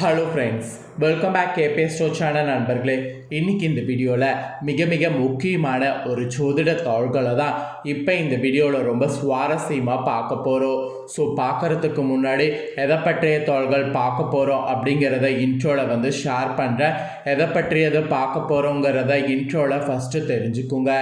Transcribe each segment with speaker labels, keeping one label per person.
Speaker 1: Hello friends welcome back கேபே ஸ்டோ channel நண்பர்களே. இன்னைக்கு இந்த வீடியோவில் மிக மிக முக்கியமான ஒரு ஜோதிட தாள்களை தான் இப்போ இந்த வீடியோவில் ரொம்ப சுவாரஸ்யமாக பார்க்க போகிறோம் ஸோ பார்க்குறதுக்கு முன்னாடி எதை பற்றிய தாள்கள் பார்க்க போகிறோம் அப்படிங்கிறத இன்ட்ரோவில் வந்து ஷேர் பண்ணுறேன் எதை பற்றியதை பார்க்க போகிறோங்கிறத இன்ட்ரோவில் ஃபஸ்ட்டு தெரிஞ்சுக்குங்க.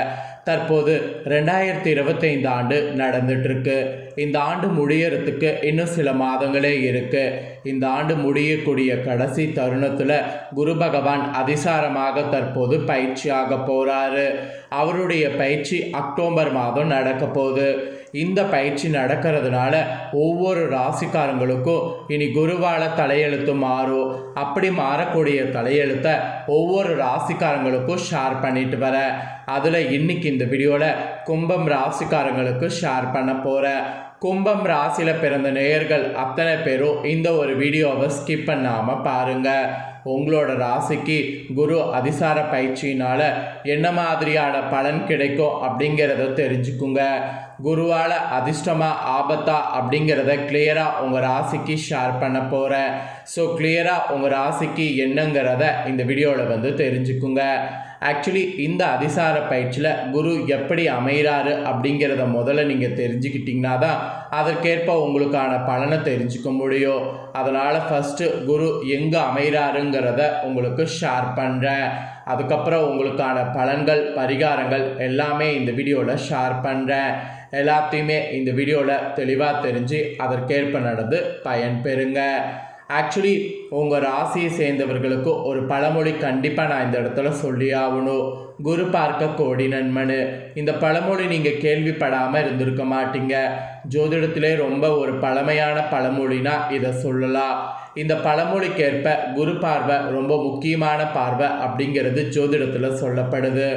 Speaker 1: தற்போது ரெண்டாயிரத்தி இருபத்தைந்து ஆண்டு நடந்துட்டுருக்கு. இந்த ஆண்டு முடியறதுக்கு இன்னும் சில மாதங்களே இருக்கு. இந்த ஆண்டு முடியக்கூடிய கடைசி தருணத்தில் குரு பகவான் அதிசாரமாக தற்போது பயிற்சியாக போகிறாரு அவருடைய பயிற்சி அக்டோபர் மாதம் நடக்க போகுது. இந்த பயிற்சி நடக்கிறதுனால ஒவ்வொரு ராசிக்காரங்களுக்கும் இனி குருவால தலையெழுத்து மாறும். அப்படி மாறக்கூடிய தலையெழுத்தை ஒவ்வொரு ராசிக்காரங்களுக்கும் ஷேர் பண்ணிட்டு வரேன் அதில் இன்னைக்கு இந்த வீடியோவில் கும்பம் ராசிக்காரங்களுக்கு ஷேர் பண்ண போகிறேன் கும்பம் ராசியில் பிறந்த நேயர்கள் அத்தனை பேரும் இந்த ஒரு வீடியோவை ஸ்கிப் பண்ணாமல் பாருங்கள் உங்களோட ராசிக்கு குரு அதிசார பயிற்சியினால என்ன மாதிரியான பலன் கிடைக்கும் அப்படிங்கிறத தெரிஞ்சுக்குங்க. குருவால் அதிர்ஷ்டமா ஆபத்தா அப்படிங்கிறத கிளியராக உங்கள் ராசிக்கு ஷேர் பண்ண போகிறேன் ஸோ கிளியராக உங்கள் ராசிக்கு என்னங்கிறத இந்த வீடியோவில் வந்து தெரிஞ்சுக்குங்க. ஆக்சுவலி இந்த அதிசார பயிற்சியில் குரு எப்படி அமைகிறாரு அப்படிங்கிறத முதல்ல நீங்கள் தெரிஞ்சுக்கிட்டிங்கன்னா தான் அதற்கேற்ப உங்களுக்கான பலனை தெரிஞ்சுக்க முடியும். அதனால் ஃபஸ்ட்டு குரு எங்கே அமைகிறாருங்கிறத உங்களுக்கு ஷேர் பண்ணுறேன் அதுக்கப்புறம் உங்களுக்கான பலன்கள் பரிகாரங்கள் எல்லாமே இந்த வீடியோவில் ஷேர் பண்ணுறேன் எல்லாத்தையுமே இந்த வீடியோவில் தெளிவாக தெரிஞ்சு அதற்கேற்ப நடந்து பயன் பெறுங்க. ஆக்சுவலி உங்கள் ராசியை சேர்ந்தவர்களுக்கு ஒரு பழமொழி கண்டிப்பாக நான் இந்த இடத்துல சொல்லி ஆகணும். குரு பார்க்க கோடி நன்மனு இந்த பழமொழி நீங்கள் கேள்விப்படாமல் இருந்திருக்க மாட்டீங்க. ஜோதிடத்திலே ரொம்ப ஒரு பழமையான பழமொழினா இதை சொல்லலாம். இந்த பழமொழிக்கேற்ப குரு பார்வை ரொம்ப முக்கியமான பார்வை அப்படிங்கிறது ஜோதிடத்தில் சொல்லப்படுது.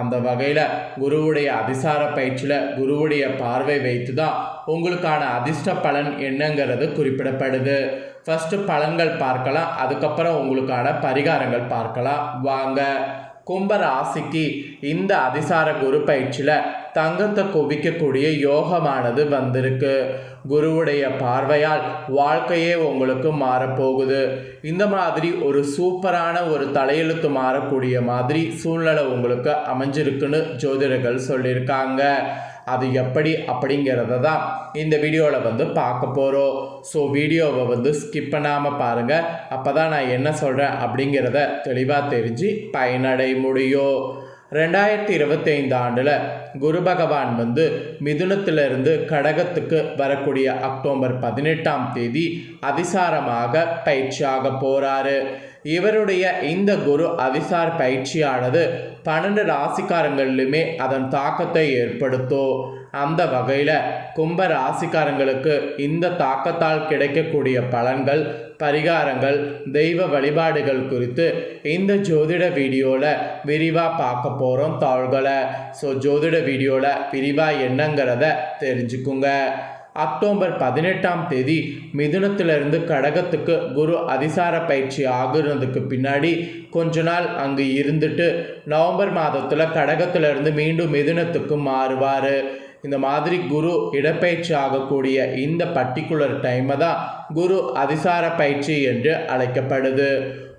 Speaker 1: அந்த வகையில் குருவுடைய அதிசார பயிற்சியில் குருவுடைய பார்வை வைத்து தான் உங்களுக்கான அதிர்ஷ்ட பலன் என்னங்கிறது குறிப்பிடப்படுது. ஃபஸ்ட்டு பலன்கள் பார்க்கலாம். அதுக்கப்புறம் உங்களுக்கான பரிகாரங்கள் பார்க்கலாம். வாங்க. கும்ப ராசிக்கு இந்த அதிசார குரு பயிற்சியில் தங்கத்தை குவிக்கக்கூடிய யோகமானது வந்திருக்கு. குருவுடைய பார்வையால் வாழ்க்கையே உங்களுக்கு மாறப்போகுது. இந்த மாதிரி ஒரு சூப்பரான ஒரு தலையெழுத்து மாறக்கூடிய மாதிரி சூழ்நிலை உங்களுக்கு அமைஞ்சிருக்குன்னு ஜோதிடர்கள் சொல்லியிருக்காங்க. அது எப்படி அப்படிங்கிறத தான் இந்த வீடியோவில் வந்து பார்க்க போகிறோம் ஸோ வீடியோவை வந்து ஸ்கிப் பண்ணாமல் பாருங்கள் அப்போ தான் நான் என்ன சொல்கிறேன் அப்படிங்கிறத தெளிவாக தெரிஞ்சு பயனடைய முடியும். ரெண்டாயிரத்தி இருபத்தைந்து ஆண்டில் குரு பகவான் வந்து மிதுனத்திலிருந்து கடகத்துக்கு வரக்கூடிய அக்டோபர் பதினெட்டாம் தேதி அதிசாரமாக பயிற்சியாக போகிறாரு இவருடைய இந்த குரு அதிசார் பயிற்சியானது பன்னெண்டு ராசிக்காரங்களிலுமே அதன் தாக்கத்தை ஏற்படுத்தும் அந்த வகையில் கும்ப ராசிக்காரங்களுக்கு இந்த தாக்கத்தால் கிடைக்கக்கூடிய பலன்கள் பரிகாரங்கள் தெய்வ வழிபாடுகள் குறித்து இந்த ஜோதிட வீடியோவில் விரிவாக பார்க்க போகிறோம் தாள்களை. ஸோ ஜோதிட வீடியோவில் விரிவாக என்னங்கிறத தெரிஞ்சுக்குங்க. அக்டோபர் பதினெட்டாம் தேதி மிதுனத்திலிருந்து கடகத்துக்கு குரு அதிசார பயிற்சி ஆகுறதுக்கு பின்னாடி கொஞ்ச நாள் அங்கு இருந்துட்டு நவம்பர் மாதத்தில் கடகத்திலிருந்து மீண்டும் மிதுனத்துக்கு மாறுவார். இந்த மாதிரி குரு இடப்பயிற்சி ஆகக்கூடிய இந்த பர்டிகுலர் டைமை தான் குரு அதிசார பயிற்சி என்று அழைக்கப்படுது.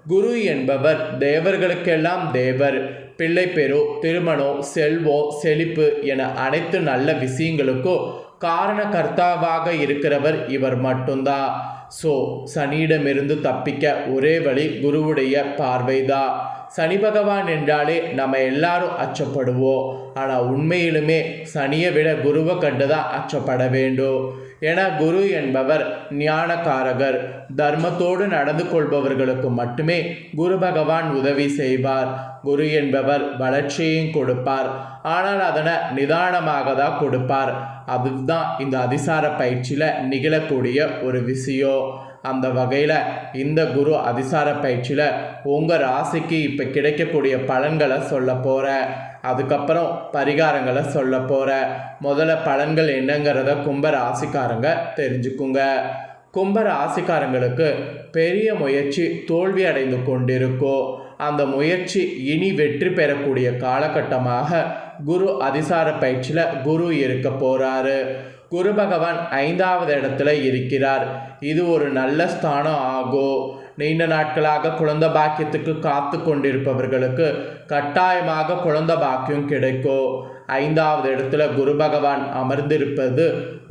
Speaker 1: குரு என்பவர் தேவர்களுக்கெல்லாம் தேவர். பிள்ளை பெரு திருமணம் செல்வம் செழிப்பு என அனைத்து நல்ல விஷயங்களுக்கும் காரணகர்த்தாவாக இருக்கிறவர் இவர் மட்டும்தான் ஸோ சனியிடமிருந்து தப்பிக்க ஒரே வழி குருவுடைய பார்வைதான் சனி பகவான் என்றாலே நம்ம எல்லாரும் அச்சப்படுவோம். ஆனால் உண்மையிலுமே சனியை விட குருவை கண்டு தான் அச்சப்பட வேண்டும். ஏன்னா குரு என்பவர் ஞானக்காரகர். தர்மத்தோடு நடந்து கொள்பவர்களுக்கு மட்டுமே குரு பகவான் உதவி செய்வார். குரு என்பவர் வளர்ச்சியையும் கொடுப்பார். ஆனால் அதனை நிதானமாக தான் கொடுப்பார். அதுதான் இந்த அதிசார பயிற்சியில் நிகழக்கூடிய ஒரு விஷயம் அந்த வகையில் இந்த குரு அதிசார பயிற்சியில் உங்கள் ராசிக்கு இப்போ கிடைக்கக்கூடிய பலன்களை சொல்ல போகிற அதுக்கப்புறம் பரிகாரங்களை சொல்ல போகிற முதல்ல பலன்கள் என்னங்கிறத கும்ப ராசிக்காரங்க தெரிஞ்சுக்குங்க. கும்ப ராசிக்காரங்களுக்கு பெரிய முயற்சி தோல்வி அடைந்து கொண்டிருக்கோ. அந்த முயற்சி இனி வெற்றி பெறக்கூடிய காலகட்டமாக குரு அதிசார பயிற்சியில் குரு இருக்க போகிறாரு குரு பகவான் ஐந்தாவது இடத்துல இருக்கிறார். இது ஒரு நல்ல ஸ்தானம் ஆகும். நீண்ட நாட்களாக குழந்த பாக்கியத்துக்கு காத்து கொண்டிருப்பவர்களுக்கு கட்டாயமாக குழந்தை பாக்கியம் கிடைக்கும். ஐந்தாவது இடத்துல குரு பகவான் அமர்ந்திருப்பது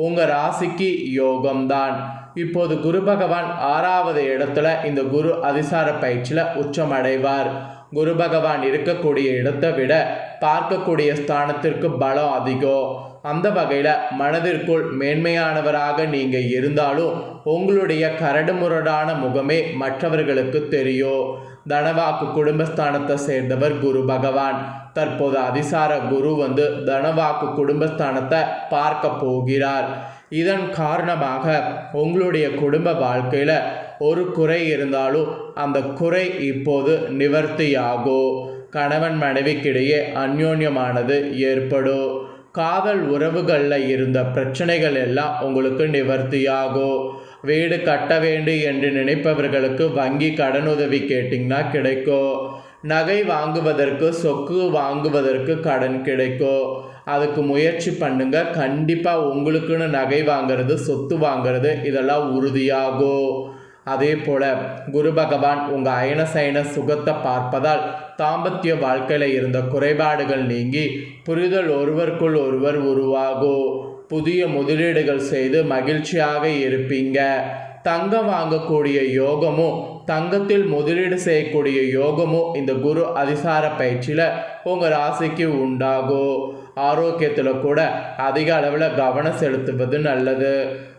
Speaker 1: உங்கள் ராசிக்கு யோகம்தான். இப்போது குரு பகவான் ஆறாவது இடத்துல இந்த குரு அதிசார பயிற்சியில் உச்சமடைவார். குரு பகவான் இருக்கக்கூடிய இடத்தை விட பார்க்கக்கூடிய ஸ்தானத்திற்கு பலம் அதிகம். அந்த வகையில் மனதிற்குள் மேன்மையானவராக நீங்கள் இருந்தாலும் உங்களுடைய கரடுமுரடான முகமே மற்றவர்களுக்கு தெரியும். தனவாக்கு குடும்பஸ்தானத்தை சேர்ந்தவர் குரு பகவான். தற்போது அதிசார குரு வந்து தனவாக்கு குடும்பஸ்தானத்தை பார்க்க போகிறார். இதன் காரணமாக உங்களுடைய குடும்ப வாழ்க்கையில் ஒரு குறை இருந்தாலும் அந்த குறை இப்போது நிவர்த்தியாகும் கணவன் மனைவிக்கிடையே அந்யோன்யமானது ஏற்படும் காதல் உறவுகளில் இருந்த பிரச்சனைகள் எல்லாம் உங்களுக்கு நிவர்த்தியாகும் வீடு கட்ட வேண்டும் என்று நினைப்பவர்களுக்கு வங்கி கடனுதவி கேட்டிங்கன்னா கிடைக்கும் நகை வாங்குவதற்கு சொக்கு வாங்குவதற்கு கடன் கிடைக்கும் அதுக்கு முயற்சி பண்ணுங்க. கண்டிப்பாக உங்களுக்குன்னு நகை வாங்குறது சொத்து வாங்குறது இதெல்லாம் உறுதியாகும் அதே போல குரு பகவான் உங்கள் அயன சயன சுகத்தை பார்ப்பதால் தாம்பத்திய வாழ்க்கையில் இருந்த குறைபாடுகள் நீங்கி புரிதல் ஒருவருக்குள் ஒருவர் உருவாகும் புதிய முதலீடுகள் செய்து மகிழ்ச்சியாக இருப்பீங்க. தங்கம் வாங்கக்கூடிய யோகமும் தங்கத்தில் முதலீடு செய்யக்கூடிய யோகமும் இந்த குரு அதிசார பயிற்சியில் உங்கள் ராசிக்கு உண்டாகும் ஆரோக்கியத்தில் கூட அதிக அளவில் கவனம் செலுத்துவது நல்லது.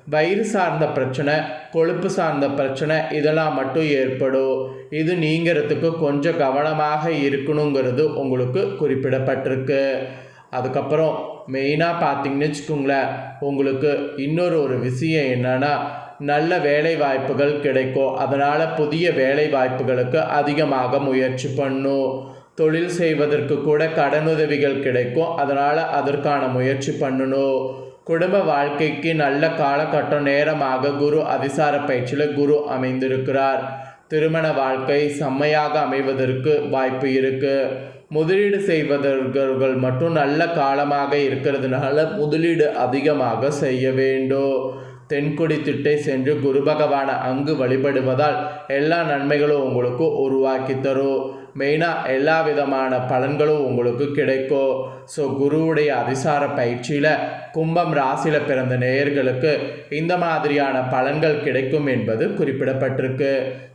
Speaker 1: வயிறு சார்ந்த பிரச்சனை கொழுப்பு சார்ந்த பிரச்சனை இதெல்லாம் மட்டும் ஏற்படும். இது நீங்கிறதுக்கு கொஞ்சம் கவனமாக இருக்கணுங்கிறது உங்களுக்கு குறிப்பிடப்பட்டிருக்கு. அதுக்கப்புறம் மெயினாக பார்த்தீங்கன்னு வச்சுக்கோங்களேன் உங்களுக்கு இன்னொரு ஒரு விஷயம் என்னன்னா நல்ல வேலை வாய்ப்புகள் கிடைக்கும். அதனால் புதிய வேலை வாய்ப்புகளுக்கு அதிகமாக முயற்சி பண்ணும் தொழில் செய்வதற்கு கூட கடனுதவிகள் கிடைக்கும். அதனால் அதற்கான முயற்சி பண்ணணும் குடும்ப வாழ்க்கைக்கு நல்ல காலகட்டம் நேரமாக குரு அதிசார பயிற்சியில் குரு அமைந்திருக்கிறார். திருமண வாழ்க்கை செம்மையாக அமைவதற்கு வாய்ப்பு இருக்குது முதலீடு செய்வதர்கள் மட்டும் நல்ல காலமாக இருக்கிறதுனால முதலீடு அதிகமாக செய்ய வேண்டும். தென்கொடி திட்டை சென்று குரு பகவானை அங்கு வழிபடுவதால் எல்லா நன்மைகளும் உங்களுக்கு உருவாக்கி தரும். மெயினாக எல்லா விதமான பலன்களும் உங்களுக்கு கிடைக்கும். ஸோ குருவுடைய அதிசார பயிற்சியில் கும்பம் ராசியில் பிறந்த நேயர்களுக்கு இந்த மாதிரியான பலன்கள் கிடைக்கும் என்பது குறிப்பிடப்பட்டிருக்கு.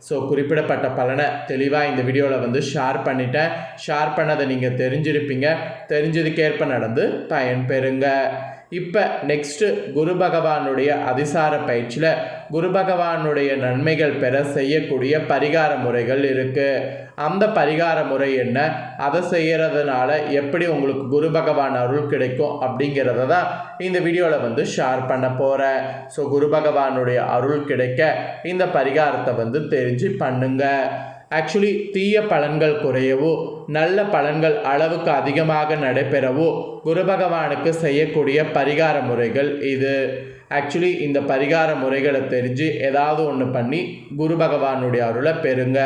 Speaker 1: ஸோ குறிப்பிடப்பட்ட பலனை தெளிவாக இந்த வீடியோவில் வந்து ஷேர் பண்ணிட்டேன். ஷேர் பண்ணதை நீங்கள் தெரிஞ்சிருப்பீங்க. தெரிஞ்சதுக்கேற்ப நடந்து பயன்பெறுங்க. இப்போ நெக்ஸ்ட்டு குரு பகவானுடைய அதிசார பயிற்சியில் குரு பகவானுடைய நன்மைகள் பெற செய்யக்கூடிய பரிகார முறைகள் இருக்குது அந்த பரிகார முறை என்ன? அதை செய்கிறதுனால எப்படி உங்களுக்கு குரு பகவான் அருள் கிடைக்கும் அப்படிங்கிறத தான் இந்த வீடியோவில் வந்து ஷேர் பண்ண போகிறேன் ஸோ குரு பகவானுடைய அருள் கிடைக்க இந்த பரிகாரத்தை வந்து தெரிஞ்சு பண்ணுங்கள் ஆக்சுவலி தீய பலன்கள் குறையவோ நல்ல பலன்கள் அளவுக்கு அதிகமாக நடைபெறவோ குரு பகவானுக்கு செய்யக்கூடிய பரிகார முறைகள் இது. ஆக்சுவலி இந்த பரிகார முறைகளை தெரிஞ்சு ஏதாவது ஒன்று பண்ணி குரு பகவானுடைய அருளை பெறுங்க.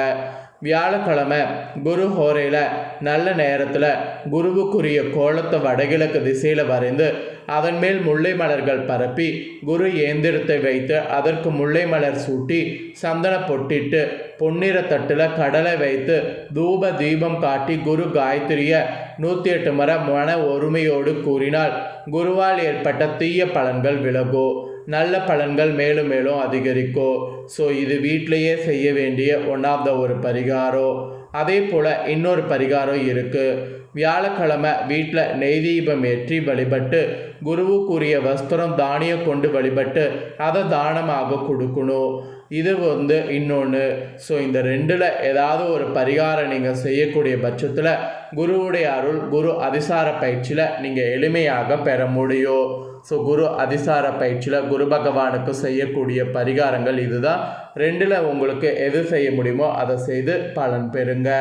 Speaker 1: வியாழக்கிழமை குரு ஹோரையில் நல்ல நேரத்தில் குருவுக்குரிய கோலத்தை வடகிழக்கு திசையில் வரைந்து அதன் மேல் முல்லை மலர்கள் பரப்பி குரு ஏந்திரத்தை வைத்து அதற்கு முல்லை மலர் சூட்டி சந்தன பொட்டிட்டு பொன்னிற தட்டில் கடலை வைத்து தூப தீபம் காட்டி குரு காயத்ரிய நூற்றி எட்டு மர மன ஒருமையோடு கூறினால் குருவால் ஏற்பட்ட தீய பலன்கள் விலகோ. நல்ல பலன்கள் மேலும் மேலும் அதிகரிக்கோ. ஸோ இது வீட்டிலையே செய்ய வேண்டிய ஒன் ஆஃப் த ஒரு பரிகாரம் அதே போல் இன்னொரு பரிகாரம் இருக்குது வியாழக்கிழமை வீட்டில் நெய் தீபம் ஏற்றி வழிபட்டு குருவுக்குரிய வஸ்திரம் தானியம் கொண்டு வழிபட்டு அதை தானமாக கொடுக்கணும். இது வந்து இன்னொன்று ஸோ இந்த ரெண்டில் ஏதாவது ஒரு பரிகாரம் நீங்கள் செய்யக்கூடிய பட்சத்தில் குருவுடைய அருள் குரு அதிசார பயிற்சியில் நீங்கள் எளிமையாக பெற முடியும். ஸோ குரு அதிசார பயிற்சியில் குரு பகவானுக்கு செய்யக்கூடிய பரிகாரங்கள் இதுதான். ரெண்டில் உங்களுக்கு எது செய்ய முடியுமோ அதை செய்து பலன் பெறுங்க.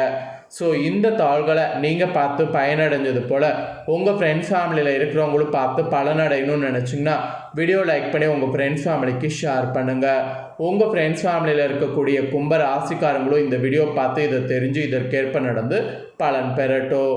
Speaker 1: ஸோ இந்த தாள்களை நீங்கள் பார்த்து பயனடைஞ்சது போல் உங்கள் ஃப்ரெண்ட்ஸ் ஃபேமிலியில் இருக்கிறவங்களும் பார்த்து பலனடையணும்னு நினச்சிங்கன்னா வீடியோ லைக் பண்ணி உங்கள் ஃப்ரெண்ட்ஸ் ஃபேமிலிக்கு ஷேர் பண்ணுங்கள் உங்கள் ஃப்ரெண்ட்ஸ் ஃபேமிலியில் இருக்கக்கூடிய கும்ப ராசிக்காரங்களும் இந்த வீடியோ பார்த்து இதை தெரிஞ்சு இதற்கேற்ப நடந்து பலன் பெறட்டும்.